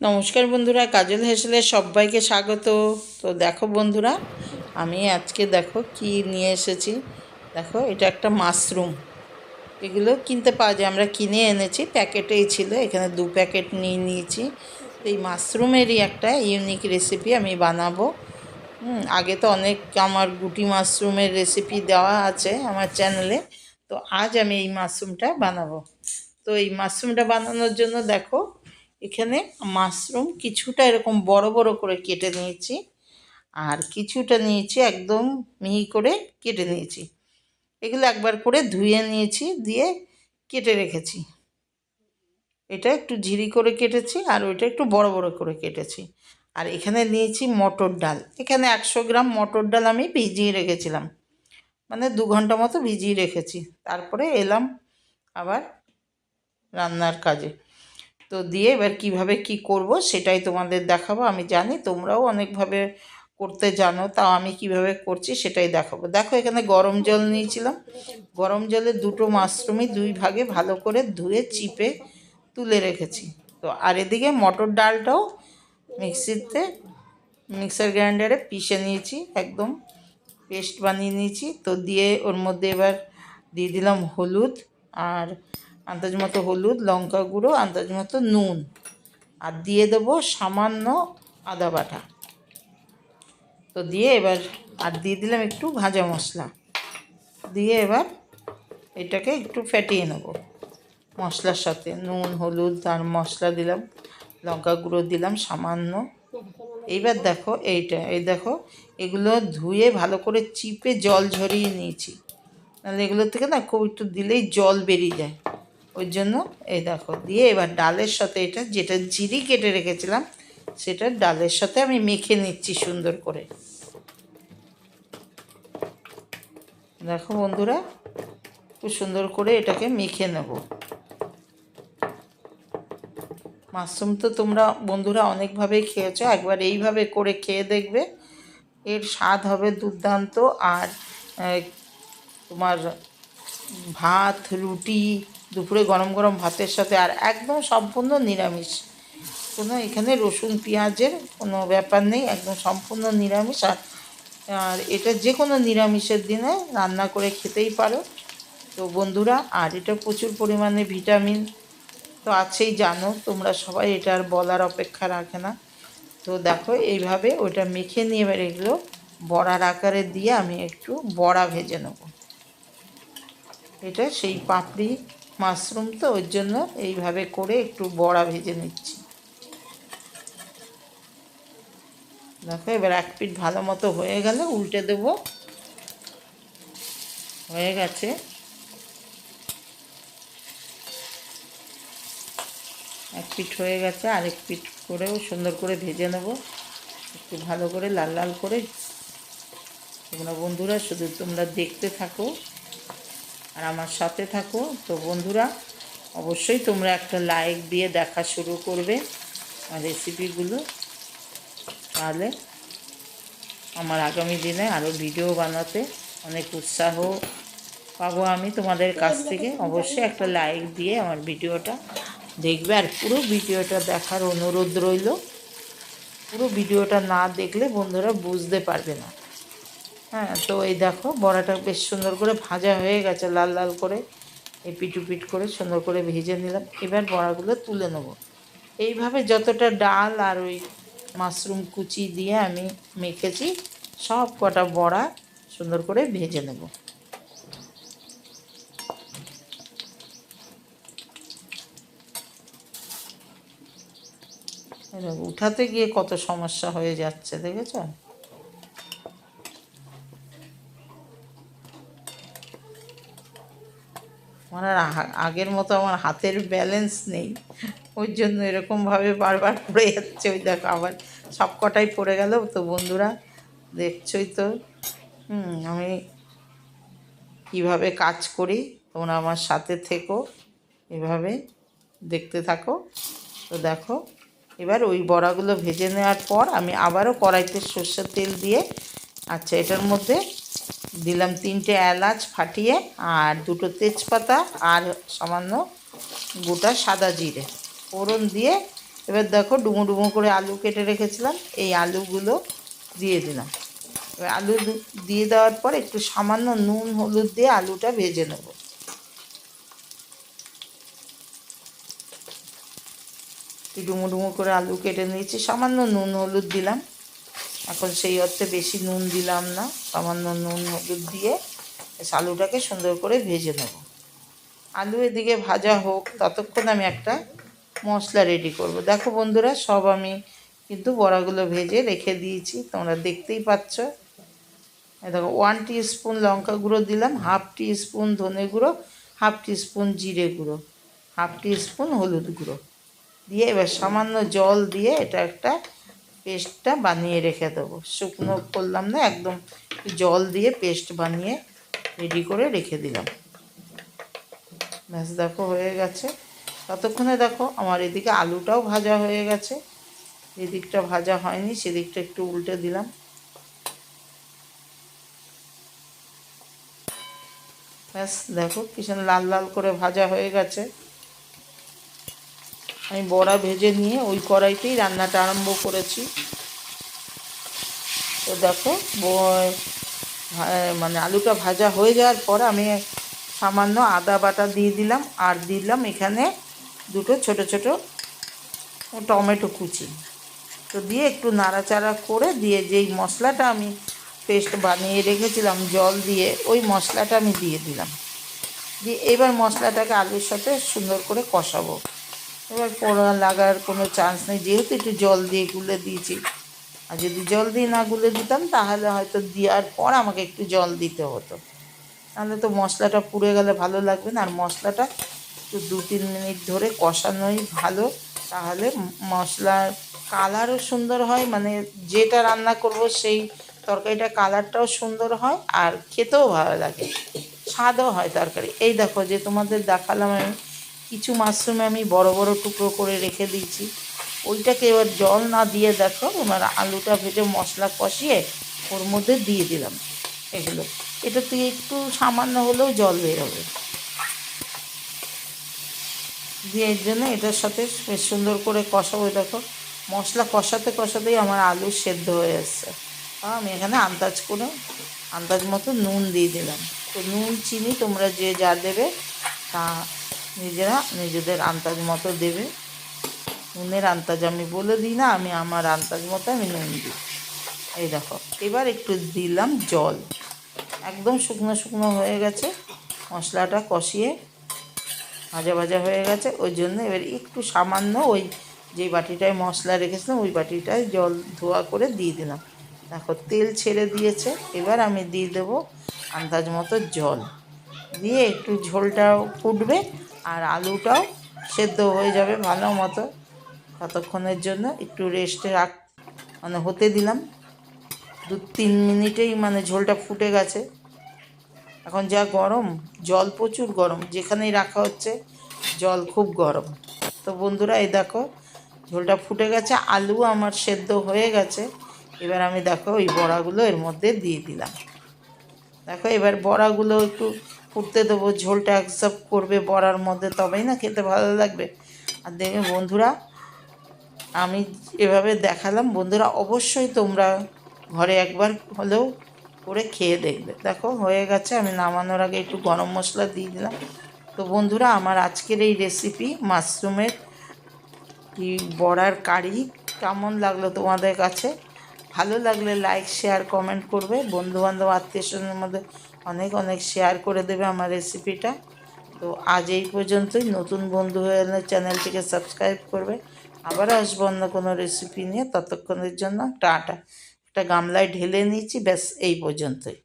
নমস্কার বন্ধুরা, কাজল হেসেলের সবাইকে স্বাগত। তো দেখো বন্ধুরা, আমি আজকে দেখো কি নিয়ে এসেছি। দেখো, এটা একটা মাশরুম। এগুলো কিনতে পাওয়া যায়, আমরা কিনে এনেছি, প্যাকেটেই ছিল। এখানে দু প্যাকেট নিয়ে নিয়েছি। এই মাশরুমেরই একটা ইউনিক রেসিপি আমি বানাবো। আগে তো অনেক আমার গুটি মাশরুমের রেসিপি দেওয়া আছে আমার চ্যানেলে তো আজ আমি এই মাশরুমটা বানাবো। তো এই মাশরুমটা বানানোর জন্য দেখো এখানে মাশরুম কিছুটা এরকম বড় বড় করে কেটে নিয়েছি। আর কিছুটা নিয়েছি একদম মিহি করে কেটে নিয়েছি। এগুলো একবার করে ধুয়ে নিয়েছি, দিয়ে কেটে রেখেছি। এটা একটু ঝিরি করে কেটেছি আর ওইটা একটু বড় বড় করে কেটেছি। আর এখানে নিয়েছি মটর ডাল। এখানে একশো গ্রাম মটর ডাল আমি ভিজিয়ে রেখেছিলাম। মানে দু ঘণ্টা মতো ভিজিয়ে রেখেছি। তারপরে এলাম আবার রান্নার কাজে। তো দিয়ে এবার কীভাবে কি করব সেটাই তোমাদের দেখাবো। আমি জানি তোমরাও অনেকভাবে করতে জানো, তাও আমি কীভাবে করছি সেটাই দেখাবো। দেখো এখানে গরম জল নিয়েছিলাম। গরম জলে দুটো মাশরুমই দুই ভাগে ভালো করে ধুয়ে, চিপে তুলে রেখেছি। তো আর এদিকে মটর ডালটাও মিক্সিতে, মিক্সার গ্রাইন্ডারে পিষে নিয়েছি, একদম পেস্ট বানিয়ে নিয়েছি। তো দিয়ে ওর মধ্যে এবার দিয়ে দিলাম হলুদ আর আন্দাজ মতো হলুদ, লঙ্কা গুঁড়ো, আন্দাজ মতো নুন। আর দিয়ে দেবো সামান্য আদা বাটা। তো দিয়ে এবার, আর দিয়ে দিলাম একটু ভাজা মশলা। দিয়ে এবার এটাকে একটু ফেটিয়ে নেব মশলার সাথে। নুন, হলুদ আর মশলা দিলাম, লঙ্কা গুঁড়ো দিলাম সামান্য। এইবার দেখো এইটা, এই দেখো, এগুলো ধুয়ে ভালো করে চিপে জল ঝরিয়ে নিয়েছি। নাহলে এগুলোর থেকে না খুব একটু দিলেই জল বেরিয়ে যায়। ওই জন্য এই দেখো, দিয়ে এবার ডালের সাথে এটা, যেটা জিরি কেটে রেখেছিলাম, সেটা ডালের সাথে আমি মেখে নিচ্ছি সুন্দর করে। দেখো বন্ধুরা, খুব সুন্দর করে এটাকে মেখে নেব। মাশরুম তো তোমরা বন্ধুরা অনেকভাবেই খেয়েছো, একবার এইভাবে করে খেয়ে দেখবে। এর স্বাদ হবে দুর্দান্ত, আর তোমার ভাত, রুটি দুপুরে গরম গরম ভাতের সাথে আর একদম সম্পূর্ণ নিরামিষ। কোনো এখানে রসুন, পেঁয়াজের কোনো ব্যাপার নেই, একদম সম্পূর্ণ নিরামিষ। আর আর এটা যে কোনো নিরামিষের দিনে রান্না করে খেতেই পারো। তো বন্ধুরা, আর এটা প্রচুর পরিমাণে ভিটামিন তো আছেই, জানো তোমরা সবাই, এটা আর বলার অপেক্ষা রাখে না। তো দেখো, এইভাবে ওটা মেখে নিয়ে এবার এগুলো বড়ার আকারে দিয়ে আমি একটু বড়া ভেজে নেব। এটা সেই পাপড়ি মাশরুম তো, ওর জন্য এইভাবে করে একটু বড়া ভেজে নিচ্ছি। দেখো, এবার এক পিঠ ভালো মতো হয়ে গেলে উল্টে দেব। হয়ে গেছে। এক পিঠ হয়ে গেছে আরেক পিঠ করেও সুন্দর করে ভেজে নেব। একটু ভালো করে লাল লাল করে। তোমরা বন্ধুরা, শুধু তোমরা দেখতে থাকো। আর আমার সাথে থাকো। তো বন্ধুরা, অবশ্যই তোমরা একটা লাইক দিয়ে দেখা শুরু করবে আমার রেসিপিগুলো তাহলে আমার আগামী দিনে আরও ভিডিও বানাতে অনেক উৎসাহ পাবো আমি তোমাদের কাছ থেকে। অবশ্যই একটা লাইক দিয়ে আমার ভিডিওটা দেখবে। আর পুরো ভিডিওটা দেখার অনুরোধ রইল। পুরো ভিডিওটা না দেখলে বন্ধুরা বুঝতে পারবে না। হ্যাঁ তো এই দেখো, বড়াটা বেশ সুন্দর করে ভাজা হয়ে গেছে, লাল লাল করে। এই পিটু পিট করে সুন্দর করে ভেজে নিলাম। এবার বড়াগুলো তুলে নেব। এইভাবে যতটা ডাল আর ওই মাশরুম কুচি দিয়ে আমি মেখেছি, সব কটা বড়া সুন্দর করে ভেজে নেব। উঠাতে গিয়ে কত সমস্যা হয়ে যাচ্ছে, দেখেছ? আমার আগের মতো আমার হাতের ব্যালেন্স নেই। ওই জন্য এরকমভাবে বারবার পড়ে যাচ্ছে। ওই দেখো আবার সব কটাই পড়ে গেল। তো বন্ধুরা, দেখছই তো। আমি কীভাবে কাজ করি, তোমরা আমার সাথে থেকো, এভাবে দেখতে থাকো। তো দেখো, এবার ওই বড়াগুলো ভেজে নেওয়ার পর আমি আবারও কড়াইতে সর্ষের তেল দিয়ে আচ্ছা এটার মধ্যে দিলাম তিনটে এলাচ ফাটিয়ে আর দুটো তেজপাতা আর সামান্য গোটা সাদা জিরে। ফোড়ন দিয়ে এবার দেখো ডুমো ডুমো করে আলু কেটে রেখেছিলাম, এই আলুগুলো দিয়ে দিলাম। এবার আলু দিয়ে দেওয়ার পর একটু সামান্য নুন, হলুদ দিয়ে আলুটা ভেজে নেব। ডুমো ডুমো করে আলু কেটে নিয়েছি, সামান্য নুন, হলুদ দিলাম। এখন সেই অর্থে বেশি নুন দিলাম না, সামান্য নুন হলুদ দিয়ে আলুটাকে সুন্দর করে ভেজে নেব। আলু এদিকে ভাজা হোক, ততক্ষণ আমি একটা মশলা রেডি করব। দেখো বন্ধুরা, সব আমি কিন্তু বড়াগুলো ভেজে রেখে দিয়েছি, তোমরা দেখতেই পাচ্ছ। দেখো ওয়ান স্পুন লঙ্কা গুঁড়ো দিলাম হাফ স্পুন ধনে গুঁড়ো হাফ স্পুন জিরে গুঁড়ো হাফ স্পুন হলুদ গুঁড়ো। দিয়ে এবার সামান্য জল দিয়ে এটা একটা পেস্টটা বানিয়ে রেখে দেবো। শুকনো করলাম না, একদম জল দিয়ে পেস্ট বানিয়ে রেডি করে রেখে দিলাম। ব্যাস, দেখো হয়ে গেছে। ততক্ষণে দেখো আমার এদিকে আলুটাও ভাজা হয়ে গেছে। এদিকটা ভাজা হয়নি, সেদিকটা একটু উল্টে দিলাম। ব্যাস, দেখো কিষণ লাল লাল করে ভাজা হয়ে গেছে। আমি বড়া ভেজে নিয়ে ওই কড়াইতেই রান্নাটা আরম্ভ করেছি। তো দেখো মানে আলুটা ভাজা হয়ে যাওয়ার পর আমি সামান্য আদা বাটা দিয়ে দিলাম আর দিলাম এখানে দুটো ছোট ছোট টমেটো কুচি। তো দিয়ে একটু নাড়াচাড়া করে দিয়ে যেই মশলাটা আমি পেস্ট বানিয়ে রেখেছিলাম, জল দিয়ে, ওই মশলাটা আমি দিয়ে দিলাম। দিয়ে এবার মশলাটাকে আলুর সাথে সুন্দর করে কষাবো। এবার পোড়া লাগার কোনো চান্স নেই। যেহেতু একটু জল দিয়ে গুলে দিয়েছি। আর যদি জল দিয়ে না গুলে দিতাম, তাহলে হয়তো দেওয়ার পর আমাকে একটু জল দিতে হতো। তাহলে তো মশলাটা পুড়ে গেলে ভালো লাগবে না। আর মশলাটা একটু দু তিন মিনিট ধরে কষানোই ভালো। তাহলে মশলার কালারও সুন্দর হয়। মানে যেটা রান্না করব সেই তরকারিটা কালারটাও সুন্দর হয়। আর খেতেও ভালো লাগে। স্বাদও হয় তরকারি। এই দেখো যে তোমাদের দেখালাম আমি কিছু মাশরুমে আমি বড় বড় টুকরো করে রেখে দিয়েছি। ওইটাকে এবার জল না দিয়ে দেখো, এবার আলুটা ভেজে মশলা কষিয়ে ওর মধ্যে দিয়ে দিলাম এগুলো। এটা তুই একটু সামান্য হলেও জল বেরোবে দিয়ে এর জন্য এটার সাথে বেশ সুন্দর করে কষাবো দেখো। মশলা কষাতে কষাতেই আমার আলু সেদ্ধ হয়ে আসছে। আমি এখানে আন্দাজ করে, আন্দাজ মতো নুন দিয়ে দিলাম। তো নুন, চিনি তোমরা যে যা দেবে তা নিজেরা নিজেদের আন্দাজ মতো দেবে। নুনের আন্দাজ আমি বলে দিই না, আমি আমার আন্দাজ মতো আমি নুন দিই এই দেখো, এবার একটু দিলাম জল। একদম শুকনো শুকনো হয়ে গেছে। মশলাটা কষিয়ে ভাজা ভাজা হয়ে গেছে। ওই জন্য এবার একটু সামান্য ওই যে বাটিটায় মশলা রেখেছিলাম, ওই বাটিটায় জল ধোয়া করে দিয়ে দিলাম। দেখো, তেল ছেড়ে দিয়েছে। এবার আমি দিয়ে দেবো আন্দাজ মতো জল। দিয়ে একটু ঝোলটাও ফুটবে। আর আলুটাও সেদ্ধ হয়ে যাবে ভালো মতো ততক্ষণের জন্য। একটু রেস্টে রাখ মানে হতে দিলাম। দু তিন মিনিটেই মানে ঝোলটা ফুটে গেছে। এখন যা গরম, জল প্রচুর গরম, যেখানেই রাখা হচ্ছে জল খুব গরম। তো বন্ধুরা, এই দেখো, ঝোলটা ফুটে গেছে, আলু আমার সেদ্ধ হয়ে গেছে। এবার আমি দেখো, ওই বড়াগুলো এর মধ্যে দিয়ে দিলাম। দেখো, এবার বড়াগুলো একটু ফুটতে দেবো, ঝোলটা অ্যাকসেপ্ট করবে বড়ার মধ্যে, তবেই না খেতে ভালো লাগবে। আর দেখবে বন্ধুরা, আমি এভাবে দেখালাম। বন্ধুরা, অবশ্যই তোমরা ঘরে একবার হলেও করে খেয়ে দেখবে। দেখো, হয়ে গেছে, আমি নামানোর আগে একটু গরম মশলা দিয়ে দিলাম। তো বন্ধুরা, আমার আজকের এই রেসিপি মাশরুমের কি বড়ার কারি, কেমন লাগল তোমাদের কাছে? ভালো লাগলে লাইক শেয়ার কমেন্ট করবে। বন্ধুবান্ধব, আত্মীয় স্বজনের মধ্যে অনেক অনেক শেয়ার করে দেবে আমার রেসিপিটা তো আজ এই পর্যন্তই। নতুন বন্ধু হয়ে এলে চ্যানেলটিকে সাবস্ক্রাইব করবে। আবার আসব অন্য কোনো রেসিপি নিয়ে। ততক্ষণের জন্য টাটা। একটা গামলায় ঢেলে নিয়েছি। ব্যাস, এই পর্যন্তই।